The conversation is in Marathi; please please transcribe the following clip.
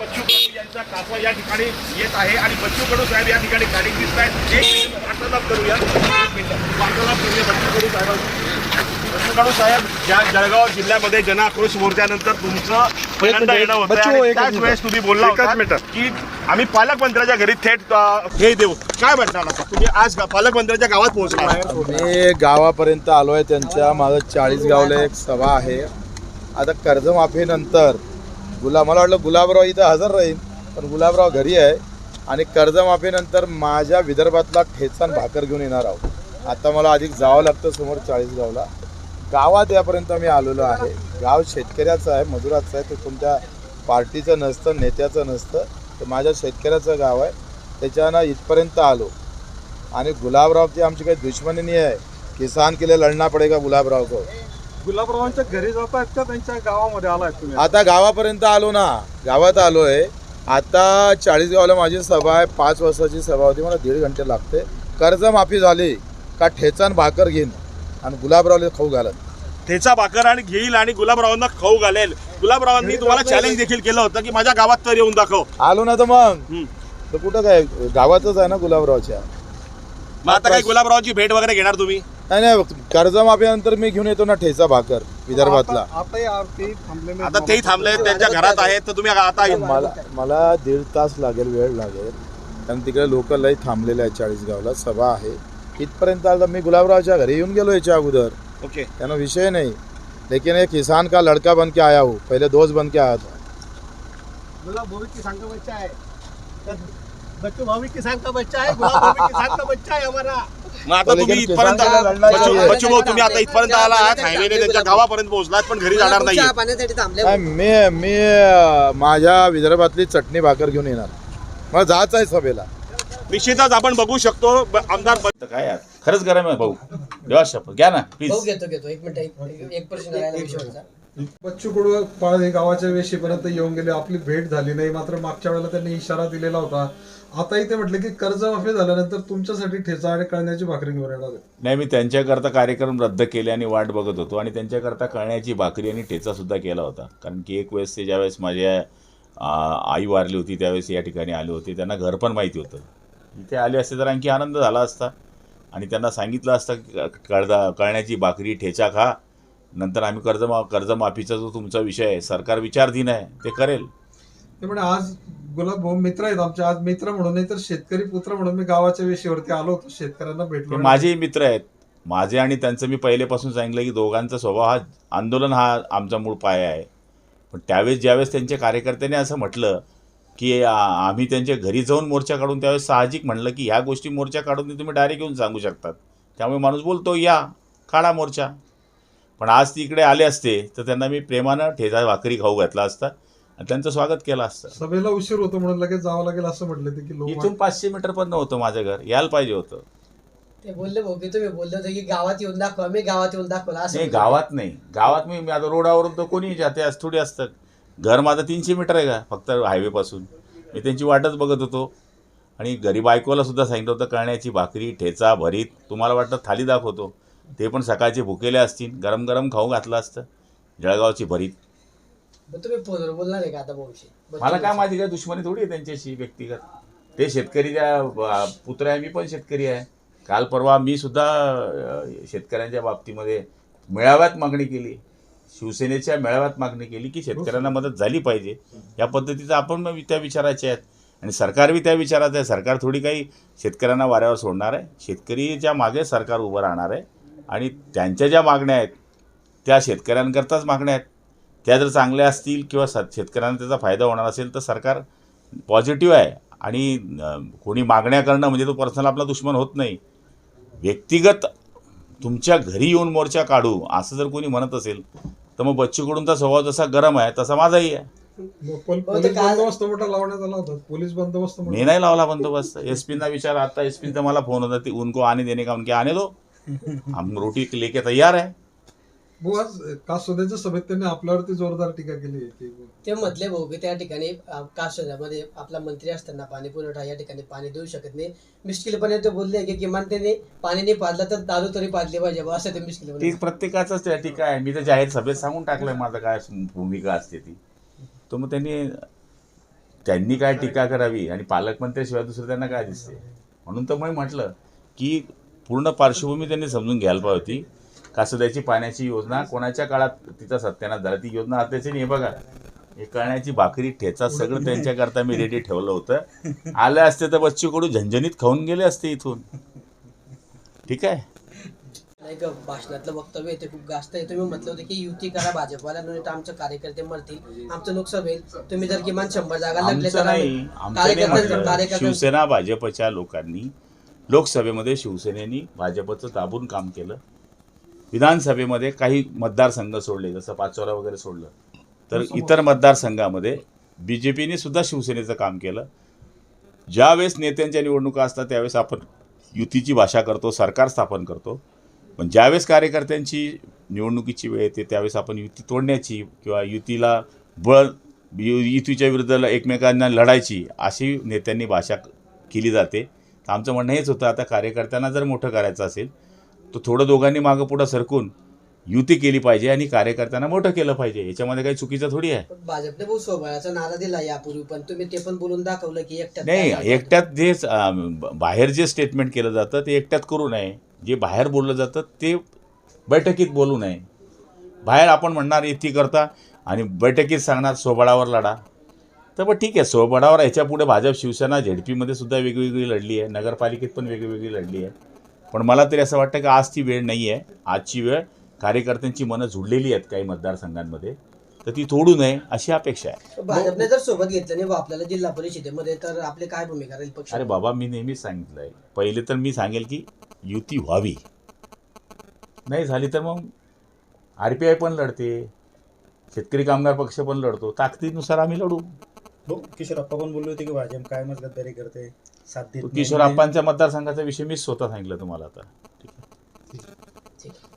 बच्चू कडू यांचा कासवा या ठिकाणी येत आहे आणि बच्चू कडू साहेब या ठिकाणी गाडी दिसत आहेत. एक मिनिट वार्तालाप करूया. वार्तालाप करूया बच्चू कडू साहेबांशी. बच्चू कडू साहेब ज्या जळगाव जिल्ह्यामध्ये जनाक्रोश मोर्चानंतर तुमचं पहिल्यांदा येणं होतं त्याच. वेळेस तुम्ही बोलला होता. की आम्ही पालकमंत्र्याच्या घरी थेट हे देऊ. काय म्हणणार तुम्ही आज पालकमंत्र्याच्या गावात पोहोचला मी गावापर्यंत आलो आहे त्यांच्या माझं चाळीस गावला एक सभा आहे. आता कर्जमाफीनंतर गुलाब मला वाटलं गुलाबराव इथं हजर राहील पण गुलाबराव घरी आहे आणि कर्जमाफीनंतर माझ्या विदर्भातला ठेचान भाकर घेऊन येणार आहोत. आता मला अधिक जावं लागतं समोर चाळीस गावला. गावात यापर्यंत मी आलेलो आहे. गाव शेतकऱ्याचं आहे मजुराचं आहे ते कोणत्या पार्टीचं नसतं नेत्याचं नसतं ते माझ्या शेतकऱ्याचं गाव आहे. त्याच्यानं इथपर्यंत आलो. आणि गुलाबरावची आमची काही दुश्मनी नाही आहे किसान के लिए लढना पडेगा गुलाबराव को गुलाबरावांच्या घरी जात आहेत का? त्यांच्या गावामध्ये आलाय तुम्ही? आता गावापर्यंत आलो ना. गावात आलो आहे आता चाळीस गावाला माझी सभा आहे. पाच वाजताची सभा होती. मला दीड घंटे लागते. कर्जमाफी झाली का ठेचान भाकर घेईन आणि गुलाबरावला खाऊ घालत. ठेचा भाकर आणि घेईल आणि गुलाबरावांना खाऊ घालेल. गुलाबरावांनी तुम्हाला चॅलेंज देखील केलं होतं की माझ्या गावात तर येऊन दाखव. आलो ना तर मग. तर कुठं काय? गावातच आहे ना गुलाबरावच्या. मग आता काही गुलाबरावांची भेट वगैरे घेणार तुम्ही? नाही नाही कर्जमाफीनंतर मी घेऊन येतो ना ठेचा भाकर विदर्भातला. आता- आता या आरती थांबले आता तेही थांबले त्यांच्या घरात आहेत तर तुम्ही आता मला मला दीड तास लागेल वेळ लागेल. कारण तिकडे लोक लई थांबलेले आहेत चाळीस गावला सभा आहे. इथपर्यंत आलं तर मी गुलाबरावच्या घरी येऊन गेलो याच्या अगोदर. ओके. त्यांना विषय नहीं. लेकिन एक किसान का लड़का बन के आया हूँ? पहले दोस्त बन के आया था. गुलाब का बच्चा है बच्चू का है गुलाब का बच्चा है हमारा. मग आता तुम्ही इथपर्यंत बच्चू भाऊ तुम्ही आता इथपर्यंत आला आहात हायवेने त्यांच्या गावापर्यंत पोहोचलात पण घरी जाणार नाही चहा पाण्यासाठी थांबले काय मी मी अं, माझ्या विदर्भातली चटणी भाकर घेऊन येणार. मला जायचं आहे सभेला. निश्चितच आपण बघू शकतो ब- आमदार तर काय यार? खरंच गरम आहे भाऊ. देवा शपथ घ्या ना भाऊ प्लीज घेतो घेतो. एक मिनिट एक- एक प्रश्न राहिला विषयाचा बच्चू कडू पाळणे गावाच्या वेशीपर्यंत येऊन गेले. आपली भेट झाली नाही. मात्र मागच्या वेळेला त्यांनी इशारा दिलेला होता. आता इथे म्हटलं की कर्जमाफी झाल्यानंतर तुमच्यासाठी ठेचा आणि कळण्याची भाकरी घेऊन येणार नाही मी त्यांच्याकरता कार्यक्रम रद्द केले आणि वाट बघत होतो. आणि त्यांच्याकरता कळण्याची भाकरी आणि ठेचा सुद्धा केला होता. कारण की एक वेळेस ते ज्यावेळेस माझ्या आई वारली होती त्यावेळेस या ठिकाणी आले होते. त्यांना घर पण माहिती होतं. इथे आले असते तर आणखी आनंद झाला असता. आणि त्यांना सांगितलं असतं की कळदा कळण्याची भाकरी ठेचा खा. नंतर आम्ही कर्जमा कर्जमाफीचा जो तुमचा विषय आहे सरकार विचारधीन आहे ते करेल. ते म्हणे आज गुलाब भाऊ मित्र आहेत आमचे. आज मित्र म्हणून नाही तर शेतकरी पुत्र म्हणून मी गावाच्या वेशीवरती आलो होतो. शेतकऱ्यांना ते भेटलो माझेही मित्र आहेत. माझे आणि त्यांचं मी पहिलेपासून सांगितलं की दोघांचा स्वभाव हा आंदोलन हा आमचा मूळ पाया आहे. पण त्यावेळेस ज्यावेळेस त्यांच्या कार्यकर्त्यांनी असं म्हटलं की आम्ही त्यांच्या घरी जाऊन मोर्चा काढून त्यावेळेस साहजिक म्हणलं की ह्या गोष्टी मोर्चा काढून तुम्ही डायरेक्ट येऊन सांगू शकतात. त्यामुळे माणूस बोलतो या काढा मोर्चा. पण आज ती इकडे आले असते तर त्यांना मी प्रेमानं ठेचा भाकरी खाऊ घातला असता आणि त्यांचं स्वागत केलं असतं. सभेला उशीर होतो म्हणून लगेच जावं लागेल असं म्हटलं ते की लोक इथून पाचशे मीटर पण नव्हतं माझं घर यायला पाहिजे होतं. ते बोलले भाऊ की तुम्ही बोलले होते की गावात येऊन दाखवा मी गावात येऊन दाखवला. असं नाही. गावात नाही. गावात मी मी आता रोडावरून तर कोणी जाते आज थोडी असतं घर माझं तीनशे मीटर आहे का? फक्त हायवेपासून. मी त्यांची वाटच बघत होतो. आणि घरी बायकोला सुद्धा सांगितलं होतं कळण्याची भाकरी ठेचा भरीत तुम्हाला वाटतं थाली दाखवतो. ते पण सकाळचे भुकेले असतील गरम गरम खाऊ घातलं असतं जळगावची भरीत. मग तुम्ही फोनवर बोलणार आहे का आता भाऊशी? मला काय माझी काय दुश्मनी थोडी आहे त्यांच्याशी व्यक्तिगत. ते शेतकरीच्या अं, पुत्र आहे मी पण शेतकरी आहे. काल परवा मी सुद्धा अं, शेतकऱ्यांच्या बाबतीमध्ये मेळाव्यात मागणी केली. शिवसेनेच्या मेळाव्यात मागणी केली की शेतकऱ्यांना मदत झाली पाहिजे. या पद्धतीचं आपण मग त्या विचाराचे आहेत. आणि सरकार बी त्या विचाराचं आहे. सरकार थोडी काही शेतकऱ्यांना वाऱ्यावर सोडणार आहे. शेतकरीच्या मागे सरकार उभं राहणार आहे आणि त्यांच्या ज्या मागण्या आहेत त्या शेतकऱ्यांकरताच मागण्या आहेत. त्या जर चांगल्या असतील किंवा स शेतकऱ्यांना त्याचा फायदा होणार असेल तर सरकार पॉझिटिव्ह आहे. आणि कोणी मागण्या करणं म्हणजे तो पर्सनल आपला दुश्मन होत नाही. व्यक्तिगत तुमच्या घरी येऊन मोर्चा काढू असं जर कोणी म्हणत असेल तर मग बच्चूकडूनचा स्वभाव जसा गरम आहे तसा माझाही आहे. हो, ते पोलीस काय- बंदोबस्त मोठा लावण्यात आला होता. पोलीस बंदोबस्त मी नाही लावला बंदोबस्त. एस पींना विचार आता एस पीचा मला फोन होता ती उनको आने देने का उनके आने दो. हम रोटी लेके तैयार है। भाऊ आज कासोद्याच्या सभेत त्यांनी आपल्यावरती जोरदार टीका केली की ते म्हटले भाऊ की त्या ठिकाणी कासोद्यामध्ये आपला मंत्री असताना पाणी पुरवठा या ठिकाणी पाणी देऊ शकत नाही. मिश्किलपणे ते बोलले की किमान त्यांनी पाणी नाही पाजलं तर दारू तरी पाजली पाहिजे बुवा, असं ते ती मिश्किलपणे प्रत्येकाचंच त्या ठीक आहे. मी तर जाहीर सभेत सांगून टाकलंय माझं काय भूमिका असते ती. तो मग त्यांनी त्यांनी काय टीका करावी? आणि पालकमंत्र्याशिवाय दुसरं त्यांना काय दिसते म्हणून तर मी म्हटलं की पूर्ण पार्श्वभूमी त्यांनी समजून घ्यायला पाहिजे होती. कासोद्याची पाण्याची योजना कोणाच्या काळात तिचा सत्यानाश झाला? ती योजना आताची नाही बघा. हे कळण्याची भाकरी ठेचा सगळं त्यांच्याकरता मी रेडी ठेवलं होतं. आले असते तर बच्चू कडू झंझणीत खाऊन गेले असते इथून. ठीक आहे? नाही का भाषणातलं वक्तव्य आहे ते खूप जास्त आहे. तुम्ही म्हटलं होतं की युती करा भाजपवाला नाही तर आमचे कार्यकर्ते मरतील. आमचं नुकसान होईल. तुम्ही जर किमान शंभर जागा लागले तर नाही. आम्ही. कार्यकर्त्यांचं शिवसेना भाजपच्या लोकांनी लोकसभेमध्ये शिवसेनेनी भाजपचं दाबून काम केलं. विधानसभेमध्ये काही मतदारसंघ सोडले जसं पाचोरा वगैरे सोडलं. तर इतर मतदारसंघामध्ये बी जे पीने सुद्धा शिवसेनेचं काम केलं. ज्यावेळेस नेत्यांच्या निवडणुका असतात त्यावेळेस आपण युतीची भाषा करतो सरकार स्थापन करतो. पण ज्यावेळेस कार्यकर्त्यांची निवडणुकीची वेळ येते त्यावेळेस आपण युती तोडण्याची किंवा युतीला बळ युतीच्या विरुद्ध एकमेकांना लढायची अशी नेत्यांनी भाषा केली जाते. तर आमचं म्हणणं हेच होतं आता कार्यकर्त्यांना जर मोठं करायचं असेल तर थोडं दोघांनी मागं पुढं सरकून युती केली पाहिजे आणि कार्यकर्त्यांना मोठं केलं पाहिजे. याच्यामध्ये काही चुकीचं थोडी आहे. भाजपने सोबळाचा नारा दिला यापूर्वी पण तुम्ही ते पण बोलून दाखवलं की एकट्यात नाही एकट्यात जे बाहेर जे स्टेटमेंट केलं जातं ते एकट्यात करू नये. जे बाहेर बोललं जातं ते बैठकीत बोलू नये. बाहेर आपण म्हणणार युती करता आणि बैठकीत सांगणार सोबळावर लढा. तर मग ठीक आहे सोबळावर ह्याच्या पुढे भाजप शिवसेना झेडपीमध्ये सुद्धा वेगवेगळी लढली आहे नगरपालिकेत पण वेगवेगळी लढली आहे. पण मला तरी असं वाटतं की आज ती वेळ नाही आहे. आजची वेळ कार्यकर्त्यांची मनं जुडलेली आहेत काही मतदारसंघांमध्ये. तर ती तोडू नये अशी अपेक्षा आहे. भाजपने जर सोबत घेतलं नाही आपल्याला जिल्हा परिषदेमध्ये तर आपली काय भूमिका राहील पक्ष? अरे बाबा मी नेहमीच सांगितलं आहे पहिले तर मी सांगेल की युती व्हावी. नाही झाली तर मग आर पी आय पण लढते शेतकरी कामगार पक्ष पण लढतो. ताकदीनुसार आम्ही लढू. हो किशोरप्पा पण बोलले होते की भाजप कायमच गद्दारी करते साथ देत नाही. किशोर आप्पांच्या मतदारसंघाचा विषय मीच स्वतः सांगितलं तुम्हाला आता